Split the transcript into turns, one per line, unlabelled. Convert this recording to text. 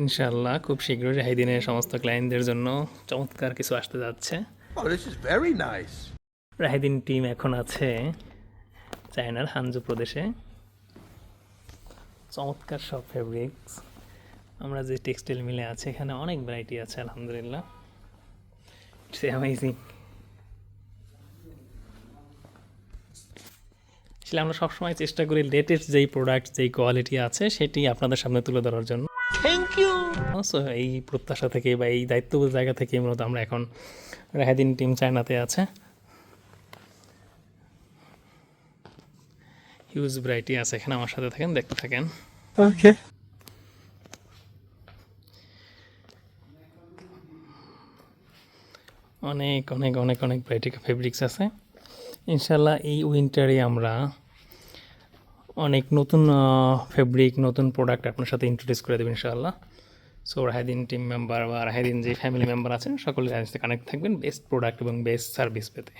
ইনশাল্লাহ খুব শীঘ্রই রাহিদিনের সমস্ত ক্লায়েন্টদের জন্য চমৎকার কিছু আসতে যাচ্ছে।
Oh, this is
রাহিদিন টিম এখন আছে চায়নার হানজু প্রদেশে। চমৎকার সব ফেব্রিক্স আমরা যে টেক্সটাইল মিলে আছে এখানে অনেক ভ্যারাইটি আছে আলহামদুলিল্লাহ। ইটস অ্যামেজিং আসলে আমরা সবসময় চেষ্টা করি লেটেস্ট যেই প্রোডাক্ট যেই কোয়ালিটি আছে সেটি আপনাদের সামনে তুলে ধরার জন্য। থ্যাংক ইউ সো এই প্রত্যাশা থেকে বা এই দায়িত্ববোধ জায়গা থেকে মূলত আমরা এখন রাহেদিন টিম চায়নাতে আছে। হিউজ ভ্যারাইটি আছে এখানে আমার সাথে থাকেন দেখতে থাকেন।
Okay.
অনেক অনেক অনেক অনেক ভ্যারাইটি ফেব্রিক্স আছে। ইনশাল্লাহ এই উইন্টারে আমরা অনেক নতুন ফেব্রিক নতুন প্রোডাক্ট আপনার সাথে ইন্ট্রোডিউস করে দেবেন ইনশাআল্লাহ। সো রাহেদিন টিম মেম্বার বা রাহেদিন যে ফ্যামিলি মেম্বার আছেন, সকলে সাথে কানেক্ট থাকবেন বেস্ট প্রোডাক্ট এবং বেস্ট সার্ভিস পেতে।